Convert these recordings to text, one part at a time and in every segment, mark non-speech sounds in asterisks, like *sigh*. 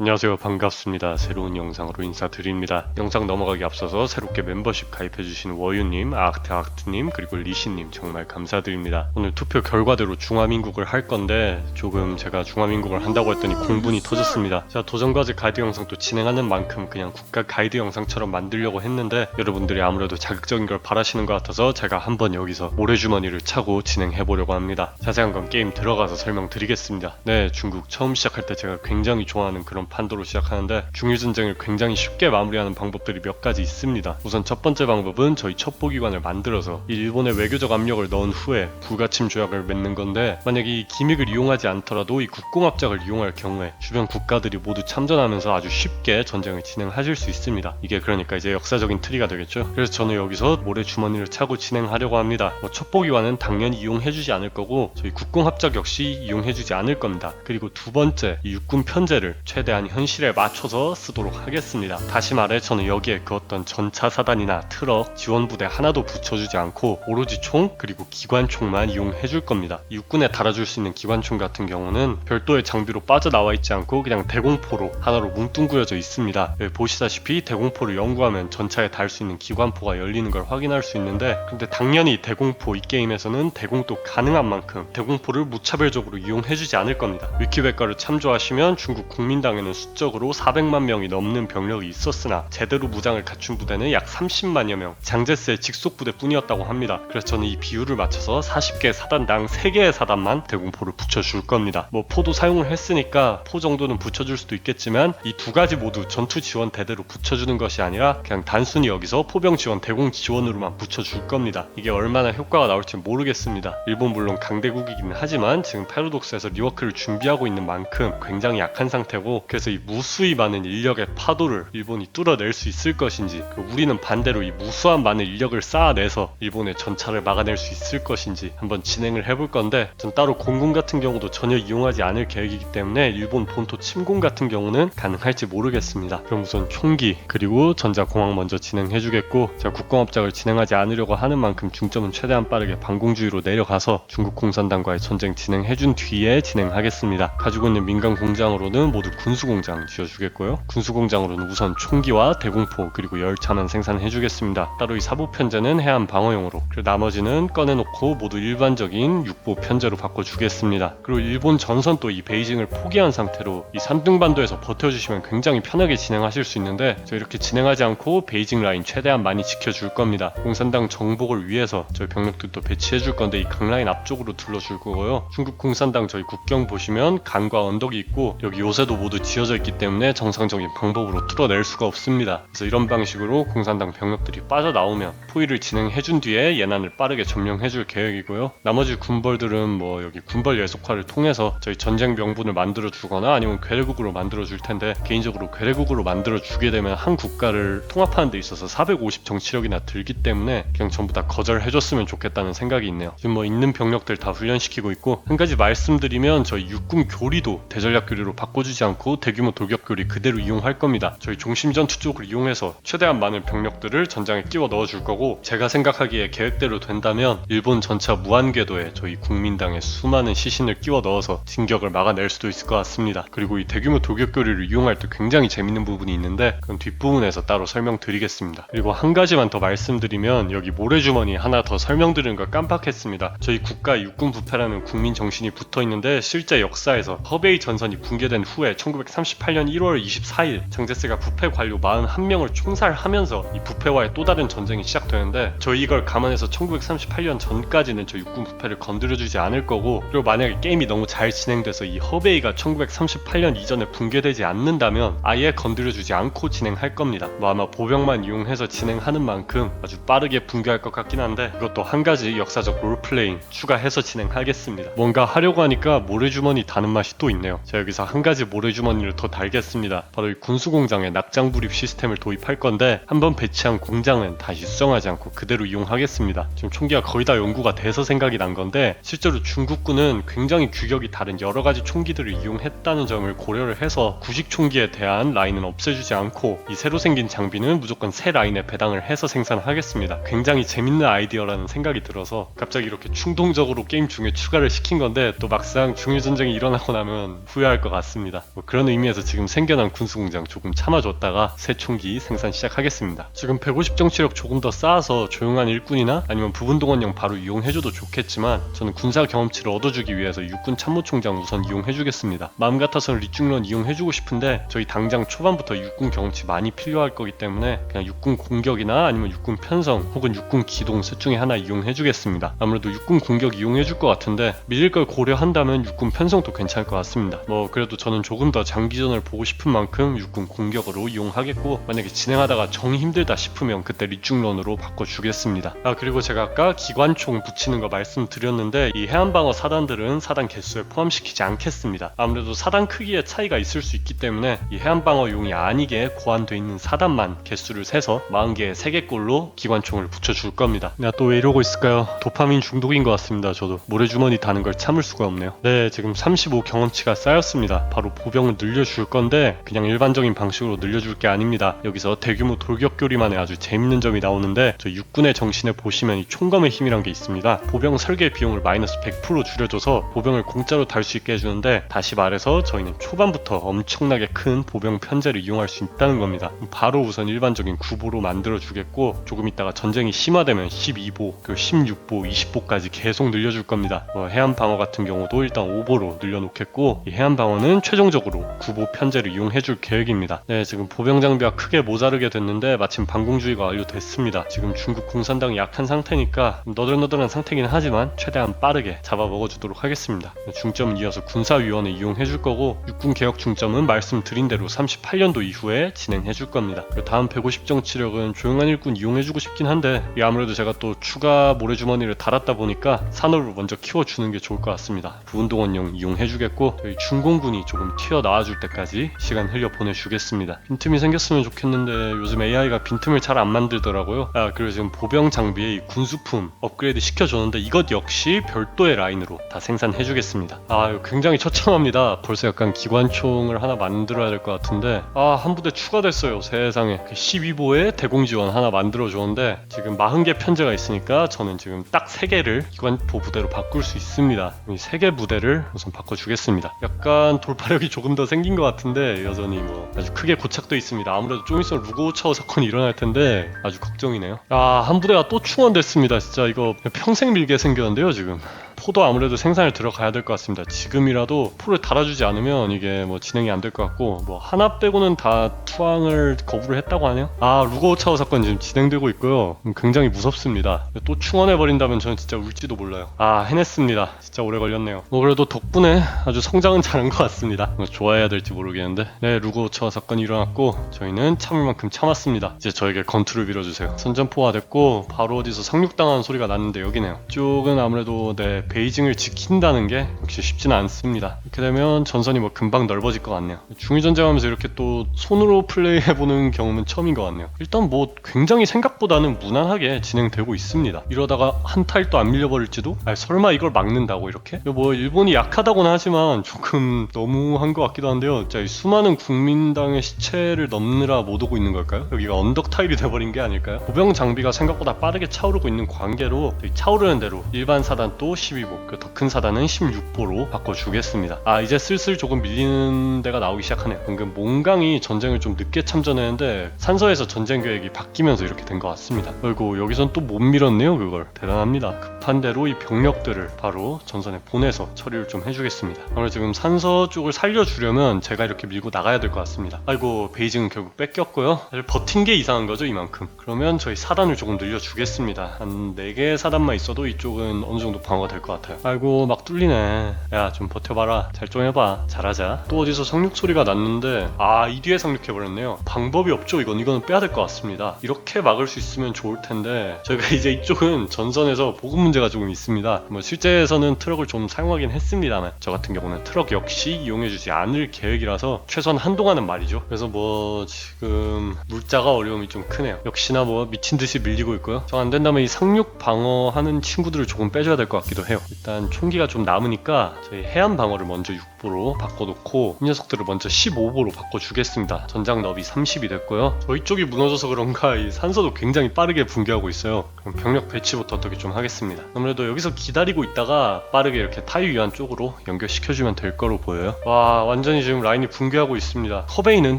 안녕하세요. 반갑습니다. 새로운 영상으로 인사드립니다. 영상 넘어가기 앞서서 새롭게 멤버십 가입해주신 워유님, 아크트아크트님 그리고 리시님 정말 감사드립니다. 오늘 투표 결과대로 중화민국을 할 건데 조금 제가 중화민국을 한다고 했더니 공분이 터졌습니다. 제가 도전과제 가이드 영상 도 진행하는 만큼 그냥 국가 가이드 영상처럼 만들려고 했는데 여러분들이 아무래도 자극적인 걸 바라시는 것 같아서 제가 한번 여기서 모래주머니를 차고 진행해보려고 합니다. 자세한 건 게임 들어가서 설명드리겠습니다. 네 중국 처음 시작할 때 제가 굉장히 좋아하는 그런 판도로 시작하는데 중일전쟁을 굉장히 쉽게 마무리하는 방법들이 몇 가지 있습니다. 우선 첫 번째 방법은 저희 첩보기관을 만들어서 이 일본의 외교적 압력을 넣은 후에 불가침 조약을 맺는 건데 만약 이 기믹을 이용하지 않더라도 이 국공합작을 이용할 경우에 주변 국가들이 모두 참전하면서 아주 쉽게 전쟁을 진행하실 수 있습니다. 이게 그러니까 이제 역사적인 트리가 되겠죠. 그래서 저는 여기서 모래 주머니를 차고 진행하려고 합니다. 뭐 첩보기관은 당연히 이용해주지 않을 거고 저희 국공합작 역시 이용해주지 않을 겁니다. 그리고 두 번째 이 육군 편제를 최대한 현실에 맞춰서 쓰도록 하겠습니다. 다시 말해 저는 여기에 그 어떤 전차 사단이나 트럭 지원 부대 하나도 붙여주지 않고 오로지 총 그리고 기관총만 이용해 줄 겁니다. 이 육군에 달아줄 수 있는 기관총 같은 경우는 별도의 장비로 빠져나와 있지 않고 그냥 대공포로 하나로 뭉뚱그려져 있습니다. 여기 보시다시피 대공포를 연구하면 전차에 달 수 있는 기관포가 열리는 걸 확인할 수 있는데 근데 당연히 대공포 이 게임에서는 대공도 가능한 만큼 대공포를 무차별적으로 이용해주지 않을 겁니다. 위키백과를 참조하시면 중국 국민당에 는 수적으로 400만 명이 넘는 병력이 있었으나 제대로 무장을 갖춘 부대는 약 30만여 명, 장제스의 직속 부대뿐이었다고 합니다. 그래서 저는 이 비율을 맞춰서 40개 사단당 3개의 사단만 대공포를 붙여줄 겁니다. 뭐 포도 사용을 했으니까 포 정도는 붙여줄 수도 있겠지만 이 두 가지 모두 전투 지원 대대로 붙여주는 것이 아니라 그냥 단순히 여기서 포병 지원, 대공 지원으로만 붙여줄 겁니다. 이게 얼마나 효과가 나올지 모르겠습니다. 일본 물론 강대국이긴 하지만 지금 패러독스에서 리워크를 준비하고 있는 만큼 굉장히 약한 상태고 그래서 이 무수히 많은 인력의 파도를 일본이 뚫어낼 수 있을 것인지 그리고 우리는 반대로 이 무수한 많은 인력을 쌓아내서 일본의 전차를 막아낼 수 있을 것인지 한번 진행을 해볼 건데 전 따로 공군 같은 경우도 전혀 이용하지 않을 계획이기 때문에 일본 본토 침공 같은 경우는 가능할지 모르겠습니다. 그럼 우선 총기 그리고 전자공학 먼저 진행해주겠고 제가 국공업작을 진행하지 않으려고 하는 만큼 중점은 최대한 빠르게 반공주의로 내려가서 중국 공산당과의 전쟁 진행해준 뒤에 진행하겠습니다. 가지고 있는 민간 공장으로는 모두 군수 공장 지어주겠고요. 군수공장으로는 우선 총기와 대공포 그리고 열차만 생산해주겠습니다. 따로 이 사보 편제는 해안 방어용으로 그리고 나머지는 꺼내놓고 모두 일반적인 육보 편제로 바꿔주겠습니다. 그리고 일본 전선 또이 베이징을 포기한 상태로 이 산둥반도에서 버텨주시면 굉장히 편하게 진행하실 수 있는데 저 이렇게 진행하지 않고 베이징 라인 최대한 많이 지켜줄 겁니다. 공산당 정복을 위해서 저희 병력들도 배치해줄 건데 이 강 라인 앞쪽으로 둘러줄 거고요. 중국 공산당 저희 국경 보시면 강과 언덕이 있고 여기 요새도 모두 지 어져 있기 때문에 정상적인 방법으로 뚫어낼 수가 없습니다. 그래서 이런 방식으로 공산당 병력들이 빠져나오면 포위를 진행해 준 뒤에 예난을 빠르게 점령해 줄 계획이고요. 나머지 군벌들은 뭐 여기 군벌 예속화를 통해서 저희 전쟁 명분을 만들어 주거나 아니면 괴뢰국으로 만들어 줄 텐데 개인적으로 괴뢰국으로 만들어 주게 되면 한 국가를 통합하는 데 있어서 450 정치력이나 들기 때문에 그냥 전부 다 거절해 줬으면 좋겠다는 생각이 있네요. 지금 뭐 있는 병력들 다 훈련시키고 있고 한 가지 말씀드리면 저희 육군 교리도 대전략 교리로 바꿔주지 않고 대규모 돌격 교리 그대로 이용할 겁니다. 저희 중심 전 투 쪽을 이용해서 최대한 많은 병력들을 전장에 끼워 넣어줄 거고 제가 생각하기에 계획대로 된다면 일본 전차 무한궤도에 저희 국민당의 수많은 시신을 끼워 넣어서 진격을 막아낼 수도 있을 것 같습니다. 그리고 이 대규모 돌격 교리를 이용할 때 굉장히 재밌는 부분이 있는데 그건 뒷부분에서 따로 설명드리겠습니다. 그리고 한 가지만 더 말씀드리면 여기 모래주머니 하나 더 설명드리는 걸 깜빡했습니다. 저희 국가 육군 부패라는 국민 정신이 붙어 있는데 실제 역사에서 허베이 전선이 붕괴된 후에 1938년 1월 24일 장제스가 부패 관료 41명을 총살하면서 이 부패와의 또 다른 전쟁이 시작되는데 저희 이걸 감안해서 1938년 전까지는 저 육군 부패를 건드려주지 않을 거고 그리고 만약에 게임이 너무 잘 진행돼서 이 허베이가 1938년 이전에 붕괴되지 않는다면 아예 건드려주지 않고 진행할 겁니다. 뭐 아마 보병만 이용해서 진행하는 만큼 아주 빠르게 붕괴할 것 같긴 한데 이것도 한 가지 역사적 롤플레잉 추가해서 진행하겠습니다. 뭔가 하려고 하니까 모래주머니 다는 맛이 또 있네요. 자 여기서 한 가지 모래주머니 를더 달겠습니다. 바로 이 군수공장에 낙장 불입 시스템을 도입할 건데 한번 배치한 공장은 다시 수정하지 않고 그대로 이용하겠습니다. 지금 총기가 거의 다 연구가 돼서 생각이 난 건데 실제로 중국군은 굉장히 규격이 다른 여러 가지 총기들을 이용했다는 점을 고려를 해서 구식 총기에 대한 라인은 없애주지 않고 이 새로 생긴 장비는 무조건 새 라인에 배당을 해서 생산하겠습니다. 굉장히 재밌는 아이디어라는 생각이 들어서 갑자기 이렇게 충동적으로 게임 중에 추가를 시킨 건데 또 막상 중일 전쟁이 일어나고 나면 후회할 것 같습니다. 뭐 그런 그런 의미에서 지금 생겨난 군수공장 조금 참아줬다가 새 총기 생산 시작하겠습니다. 지금 150 정치력 조금 더 쌓아서 조용한 일꾼이나 아니면 부분동원령 바로 이용해줘도 좋겠지만 저는 군사 경험치를 얻어주기 위해서 육군 참모총장 우선 이용해주겠습니다. 마음 같아서는 리중런 이용해주고 싶은데 저희 당장 초반부터 육군 경험치 많이 필요할 거기 때문에 그냥 육군 공격이나 아니면 육군 편성 혹은 육군 기동 셋 중에 하나 이용해주겠습니다. 아무래도 육군 공격 이용해줄 것 같은데 밀릴 걸 고려한다면 육군 편성도 괜찮을 것 같습니다. 뭐 그래도 저는 조금 더 장기전을 보고 싶은 만큼 육군 공격으로 이용하겠고 만약에 진행하다가 정이 힘들다 싶으면 그때 리중런으로 바꿔주겠습니다. 아 그리고 제가 아까 기관총 붙이는 거 말씀드렸는데 이 해안방어 사단들은 사단 개수에 포함시키지 않겠습니다. 아무래도 사단 크기의 차이가 있을 수 있기 때문에 이 해안방어용이 아니게 고안돼 있는 사단만 개수를 세서 40개의 3개꼴로 기관총을 붙여줄 겁니다. 내가 또왜 이러고 있을까요? 도파민 중독인 것 같습니다. 저도 모래주머니 다는 걸 참을 수가 없네요. 네, 지금 35 경험치가 쌓였습니다. 바로 보병을 늘려줄 건데 그냥 일반적인 방식으로 늘려줄 게 아닙니다. 여기서 대규모 돌격 교리만의 아주 재밌는 점이 나오는데 저 육군의 정신에 보시면 이 총검의 힘이란 게 있습니다. 보병 설계 비용을 마이너스 100% 줄여줘서 보병을 공짜로 달 수 있게 해주는데 다시 말해서 저희는 초반부터 엄청나게 큰 보병 편제를 이용할 수 있다는 겁니다. 바로 우선 일반적인 구보로 만들어 주겠고 조금 있다가 전쟁이 심화되면 12보, 그 16보, 20보까지 계속 늘려줄 겁니다. 뭐 해안 방어 같은 경우도 일단 5보로 늘려놓겠고 이 해안 방어는 최종적으로 구보 편제를 이용해 줄 계획입니다. 네, 지금 보병 장비가 크게 모자르게 됐는데 마침 방공주의가 완료됐습니다. 지금 중국 공산당이 약한 상태니까 너덜너덜한 상태긴 하지만 최대한 빠르게 잡아 먹어주도록 하겠습니다. 중점은 이어서 군사위원회 이용해 줄 거고 육군 개혁 중점은 말씀드린 대로 38년도 이후에 진행해 줄 겁니다. 그 다음 150 정치력은 조용한 일꾼 이용해 주고 싶긴 한데 이 아무래도 제가 또 추가 모래주머니를 달았다 보니까 산업을 먼저 키워주는 게 좋을 것 같습니다. 부운동원용 이용해 주겠고 저희 중공군이 조금 튀어나와 줄 때까지 시간 흘려 보내주겠습니다. 빈틈이 생겼으면 좋겠는데 요즘 AI가 빈틈을 잘 안 만들더라고요. 아 그리고 지금 보병 장비에 이 군수품 업그레이드 시켜줬는데 이것 역시 별도의 라인으로 다 생산해주겠습니다. 아 굉장히 처참합니다. 벌써 약간 기관총을 하나 만들어야 될 것 같은데 아 한 부대 추가됐어요 세상에 12보에 대공지원 하나 만들어줬는데 지금 40개 편제가 있으니까 저는 지금 딱 3개를 기관포 부대로 바꿀 수 있습니다. 이 3개 부대를 우선 바꿔주겠습니다. 약간 돌파력이 조금 더 생긴 것 같은데 여전히 뭐 아주 크게 고착돼 있습니다. 아무래도 좀 있으면 루고차오 사건이 일어날 텐데 아주 걱정이네요. 아 한 부대가 또 충원됐습니다. 진짜 이거 평생 밀게 생겼는데요 지금. 포도 아무래도 생산을 들어가야 될 것 같습니다. 지금이라도 포를 달아주지 않으면 이게 뭐 진행이 안 될 것 같고 뭐 하나 빼고는 다 투항을 거부를 했다고 하네요. 아 루고차오 사건 지금 진행되고 있고요. 음, 굉장히 무섭습니다. 또 충원해 버린다면 저는 진짜 울지도 몰라요. 아 해냈습니다. 진짜 오래 걸렸네요. 뭐 그래도 덕분에 아주 성장은 잘한 것 같습니다. 뭐 좋아해야 될지 모르겠는데 네 루고차오 사건이 일어났고 저희는 참을 만큼 참았습니다. 이제 저에게 건투를 빌어주세요. 선전포화 됐고 바로 어디서 상륙당한 소리가 났는데 여기네요. 이쪽은 아무래도 네 베이징을 지킨다는 게 역시 쉽지는 않습니다. 이렇게 되면 전선이 뭐 금방 넓어질 것 같네요. 중위전쟁하면서 이렇게 또 손으로 플레이해보는 경험은 처음인 것 같네요. 일단 뭐 굉장히 생각보다는 무난하게 진행되고 있습니다. 이러다가 한 타일도 안 밀려버릴지도? 아 설마 이걸 막는다고 이렇게? 뭐 일본이 약하다고는 하지만 조금 너무한 것 같기도 한데요. 진짜 이 수많은 국민당의 시체를 넘느라 못 오고 있는 걸까요? 여기가 언덕 타일이 돼버린 게 아닐까요? 보병 장비가 생각보다 빠르게 차오르고 있는 관계로 이 차오르는 대로 일반 사단 또 12보, 그 더 큰 사단은 16보로 바꿔주겠습니다. 아 이제 슬슬 조금 밀리는 데가 나오기 시작하네요. 방금 몽강이 전쟁을 좀 늦게 참전했는데 산서에서 전쟁 계획이 바뀌면서 이렇게 된 것 같습니다. 그리고 여기선 또 못 밀었네요 그걸. 대단합니다. 급한 대로 이 병력들을 바로 전선에 보내서 처리를 좀 해주겠습니다. 오늘 지금 산서 쪽을 살려주려면 제가 이렇게 밀고 나가야 될 것 같습니다. 아이고 베이징은 결국 뺏겼고요. 사실 버틴 게 이상한 거죠 이만큼. 그러면 저희 사단을 조금 늘려주겠습니다. 한 4개의 사단만 있어도 이쪽은 어느 정도 방어가 될것 같아요. 아이고 막 뚫리네. 야 좀 버텨봐라. 잘 좀 해봐. 잘하자. 또 어디서 상륙 소리가 났는데 아 이 뒤에 상륙해버렸네요. 방법이 없죠 이건. 이거는 빼야 될 것 같습니다. 이렇게 막을 수 있으면 좋을 텐데 저희가 *laughs* 이제 이쪽은 전선에서 보급 문제가 조금 있습니다. 뭐 실제에서는 트럭을 좀 사용하긴 했습니다만 저 같은 경우는 트럭 역시 이용해주지 않을 계획이라서 최소한 한동안은 말이죠. 그래서 뭐 지금 물자가 어려움이 좀 크네요. 역시나 뭐 미친 듯이 밀리고 있고요. 정안 된다면 이 상륙 방어하는 친구들을 조금 빼줘야 될 것 같기도 해요. 일단 총기가 좀 남으니까 저희 해안 방어를 먼저 30보로 바꿔놓고 이 녀석들을 먼저 15보로 바꿔주겠습니다. 전장 너비 30이 됐고요. 저희 쪽이 무너져서 그런가 이 산소도 굉장히 빠르게 붕괴하고 있어요. 그럼 병력 배치부터 어떻게 좀 하겠습니다. 아무래도 여기서 기다리고 있다가 빠르게 이렇게 타이유한 쪽으로 연결시켜주면 될 거로 보여요. 와 완전히 지금 라인이 붕괴하고 있습니다. 허베이는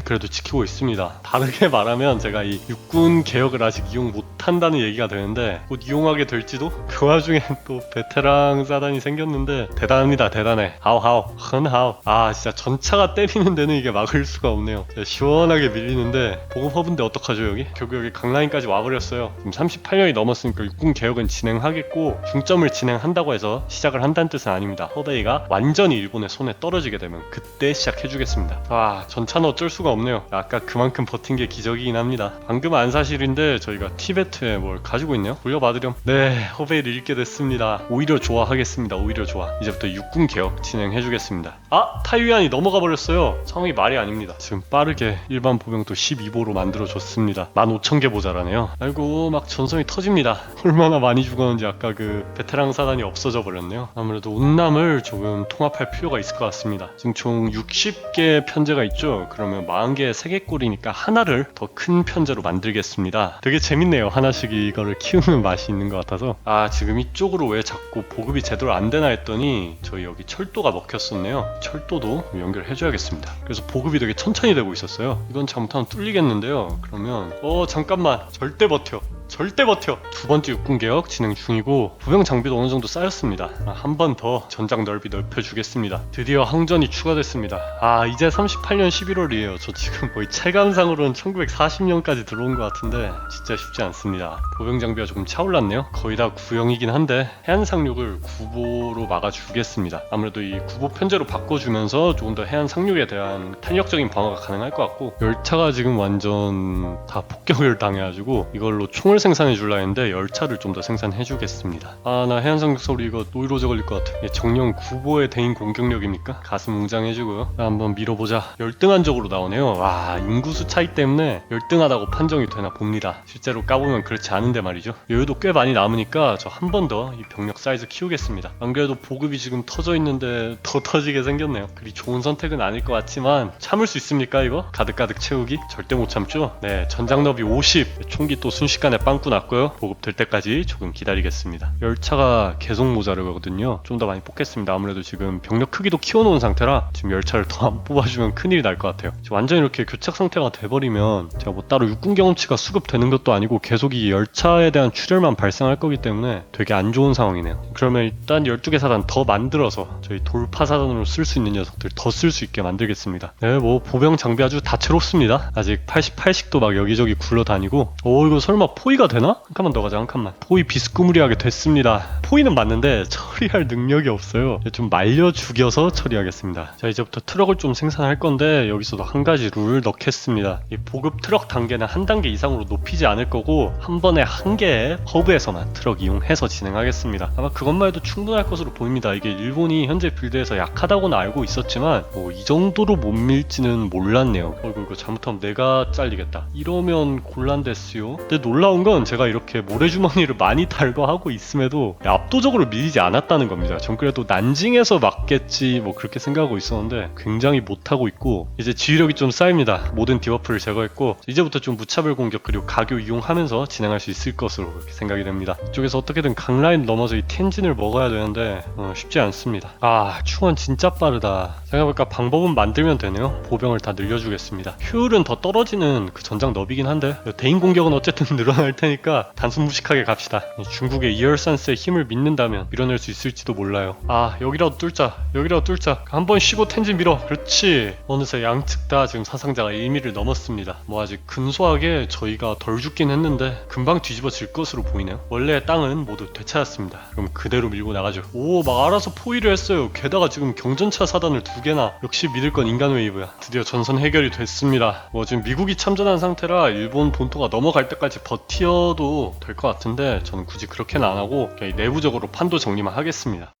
그래도 지키고 있습니다. 다르게 *laughs* 말하면 제가 이 육군 개혁을 아직 이용 못한다는 얘기가 되는데 곧 이용하게 될지도 그 와중에 또 베테랑 사단이 생겼는데 대단합니다 대단해 하우하우 헌하 우 아 진짜 전차가 때리는 데는 이게 막을 수가 없네요. 시원하게 밀리는데 보급 허브인데 어떡하죠 여기? 결국 여기 강라인까지 와버렸어요. 지금 38년이 넘었으니까 육군 개혁은 진행하겠고 중점을 진행한다고 해서 시작을 한다는 뜻은 아닙니다. 허베이가 완전히 일본의 손에 떨어지게 되면 그때 시작해주겠습니다. 아 전차는 어쩔 수가 없네요. 아까 그만큼 버틴 게 기적이긴 합니다. 방금 안 사실인데 저희가 티베트에 뭘 가지고 있네요? 돌려받으렴. 네 허베이를 잃게 됐습니다. 오히려 좋아하겠습니다. 오히려 좋아. 이제부터 육군 개혁 진행해주겠습니다 아 타이완이 넘어가 버렸어요. 상황이 말이 아닙니다. 지금 빠르게 일반 보병도 12보로 만들어줬습니다. 15,000개 모자라네요. 아이고 막 전선이 터집니다. 얼마나 많이 죽었는지 아까 그 베테랑 사단이 없어져 버렸네요. 아무래도 운남을 조금 통합할 필요가 있을 것 같습니다. 지금 총 60개 편제가 있죠? 그러면 40개의 세개꼴이니까 하나를 더 큰 편제로 만들겠습니다. 되게 재밌네요. 하나씩 이거를 키우는 맛이 있는 것 같아서. 아 지금 이쪽으로 왜 자꾸 보급이 제대로 안 되나 했더니 저희 여기 철도가 먹혔었네요 철도도 연결해줘야겠습니다. 그래서 보급이 되게 천천히 되고 있었어요. 이건 잘못하면 뚫리겠는데요. 그러면 어 잠깐만. 절대 버텨 절대 버텨. 두 번째 육군 개혁 진행 중이고 부병 장비도 어느 정도 쌓였습니다. 한 번 더 전장 넓이 넓혀주겠습니다. 드디어 항전이 추가됐습니다. 아 이제 38년 11월이에요. 저 지금 거의 체감상으로는 1940년까지 들어온 것 같은데 진짜 쉽지 않습니다. 보병 장비가 조금 차올랐네요. 거의 다 구형이긴 한데 해안 상륙을 구보로 막아주겠습니다. 아무래도 이 구보 편제로 바꿔주면서 조금 더 해안 상륙에 대한 탄력적인 방어가 가능할 것 같고 열차가 지금 완전 다 폭격을 당해가지고 이걸로 총을 생산해 줄라 했는데 열차를 좀 더 생산해 주겠습니다. 아 나 해안 상륙 서울 이거 노이로제 걸릴 것 같아. 이게 정령 구보의 대인 공격력입니까? 가슴 웅장해지고요. 자, 한번 밀어보자. 열등한적으로 나오네요. 와 인구수 차이 때문에 열등하다고 판정이 되나 봅니다. 실제로 까보면 그렇지 않은데 말이죠. 여유도 꽤 많이 남으니까 저 한 번 더 이 병력 사이즈 키우겠습니다. 안 그래도 보급이 지금 터져 있는데 더 터지게 생겼네요. 그리 좋은 선택은 아닐 것 같지만 참을 수 있습니까 이거? 가득가득 채우기? 절대 못 참죠? 네 전장 너비 50 총기 또 순식간에 빵꾸 났고요. 보급 될 때까지 조금 기다리겠습니다. 열차가 계속 모자르거든요. 좀 더 많이 뽑겠습니다. 아무래도 지금 병력 크기도 키워놓은 상태라 지금 열차를 더 안 *laughs* 뽑아주면 큰일이 날 것 같아요. 완전히 이렇게 교착 상태가 돼버리면 제가 뭐 따로 육군 경험치가 수급되는 것도 아니고 계속 이 열차에 대한 출혈만 발생할 거기 때문에 되게 안 좋은 상황이네요. 그러면 일단 12개 사단 더 만들어서 저희 돌파 사단으로 쓸 수 있는 녀석들 더 쓸 수 있게 만들겠습니다. 네 뭐 보병 장비 아주 다채롭습니다. 아직 88식도 막 여기저기 굴러다니고. 오 이거 설마 포위 가 되나? 한 칸만 더 가자 한 칸만. 포위 비스꾸무리하게 됐습니다. 포위는 맞는데 처리할 능력이 없어요. 좀 말려 죽여서 처리하겠습니다. 자 이제부터 트럭을 좀 생산할 건데 여기서도 한 가지 룰을 넣겠습니다. 이 보급 트럭 단계는 한 단계 이상으로 높이지 않을 거고 한 번에 한 개의 허브에서만 트럭 이용해서 진행하겠습니다. 아마 그것만 해도 충분할 것으로 보입니다. 이게 일본이 현재 빌드에서 약하다고는 알고 있었지만 뭐 이 정도로 못 밀지는 몰랐네요. 어이구 이거 잘못하면 내가 잘리겠다. 이러면 곤란됐어요. 근데 놀라운 건 제가 이렇게 모래주머니를 많이 달고 하고 있음에도 압도적으로 밀리지 않았다는 겁니다. 전 그래도 난징에서 맞겠지 뭐 그렇게 생각하고 있었는데 굉장히 못하고 있고 이제 지휘력이 좀 쌓입니다. 모든 디버프를 제거했고 이제부터 좀 무차별 공격 그리고 가교 이용하면서 진행할 수 있을 것으로 생각이 됩니다. 이쪽에서 어떻게든 강라인 넘어서 이 텐진을 먹어야 되는데 어, 쉽지 않습니다. 아 충원 진짜 빠르다. 생각해보니까 방법은 만들면 되네요. 보병을 다 늘려주겠습니다. 효율은 더 떨어지는 그 전장 너비긴 한데 대인 공격은 어쨌든 *laughs* 늘어날 테니까 단순 무식하게 갑시다. 중국의 이열산스의 힘을 믿는다면 밀어낼 수 있을지도 몰라요. 아 여기라도 뚫자. 여기라도 뚫자. 한번 15 텐진 밀어. 그렇지. 어느새 양측 다 지금 사상자가 1미를 넘었습니다. 뭐 아직 근소하게 저희가 덜 죽긴 했는데 금방 뒤집어질 것으로 보이네요. 원래의 땅은 모두 되찾았습니다. 그럼 그대로 밀고 나가죠. 오 막 알아서 포위를 했어요. 게다가 지금 경전차 사단을 두 개나 역시 믿을 건 인간 웨이브야. 드디어 전선 해결이 됐습니다. 뭐 지금 미국이 참전한 상태라 일본 본토가 넘어갈 때까지 버티 어도 될 것 같은데 저는 굳이 그렇게는 안 하고 내부적으로 판도 정리만 하겠습니다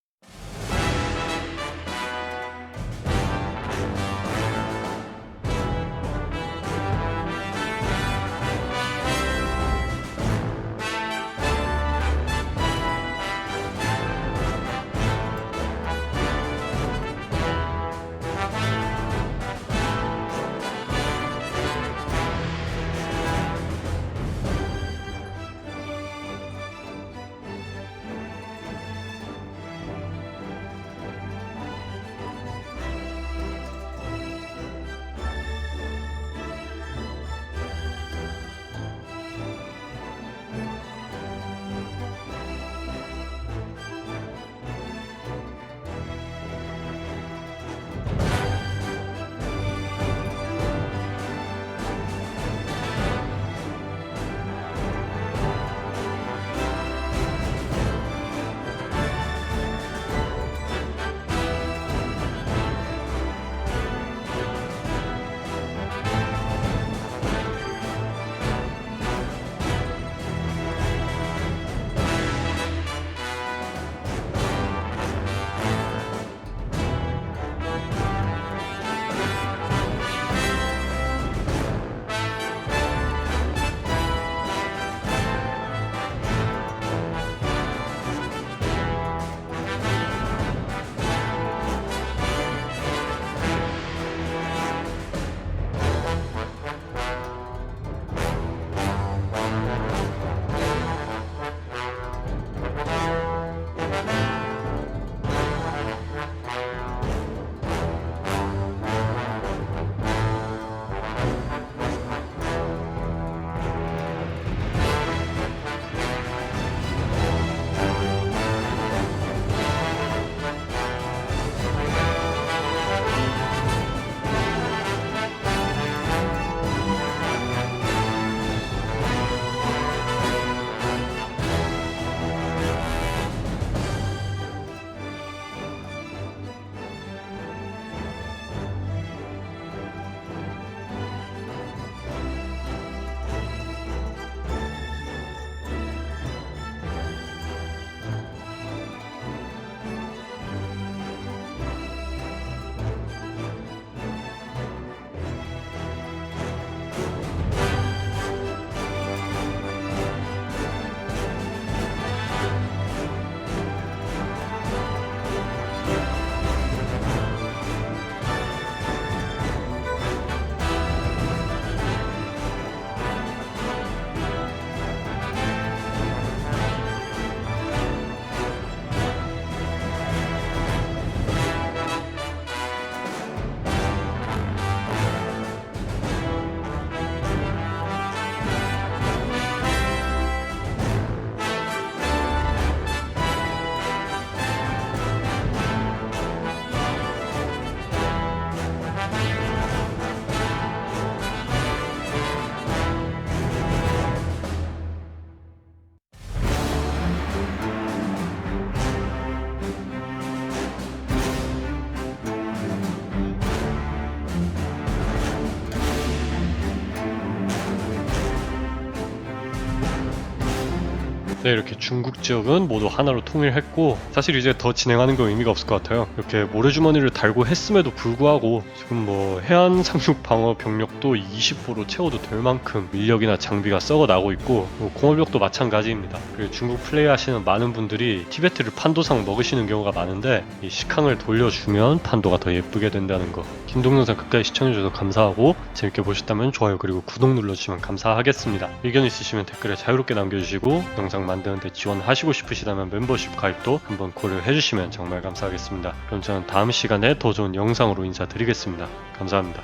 이렇게 중국 지역은 모두 하나로 통일했고 사실 이제 더 진행하는 건 의미가 없을 것 같아요. 이렇게 모래주머니를 달고 했음에도 불구하고 지금 뭐 해안 상륙 방어 병력도 20%로 채워도 될 만큼 인력이나 장비가 썩어 나고 있고 뭐 공업력도 마찬가지입니다. 그리고 중국 플레이 하시는 많은 분들이 티베트를 판도상 먹으시는 경우가 많은데 이 식항을 돌려주면 판도가 더 예쁘게 된다는 거. 긴 동영상 끝까지 시청해주셔서 감사하고 재밌게 보셨다면 좋아요 그리고 구독 눌러주시면 감사하겠습니다. 의견 있으시면 댓글에 자유롭게 남겨주시고 영상 만드는 데 지원하시고 싶으시다면 멤버십 가입도 한번 고려해 주시면 정말 감사하겠습니다. 그럼 저는 다음 시간에 더 좋은 영상으로 인사드리겠습니다. 감사합니다.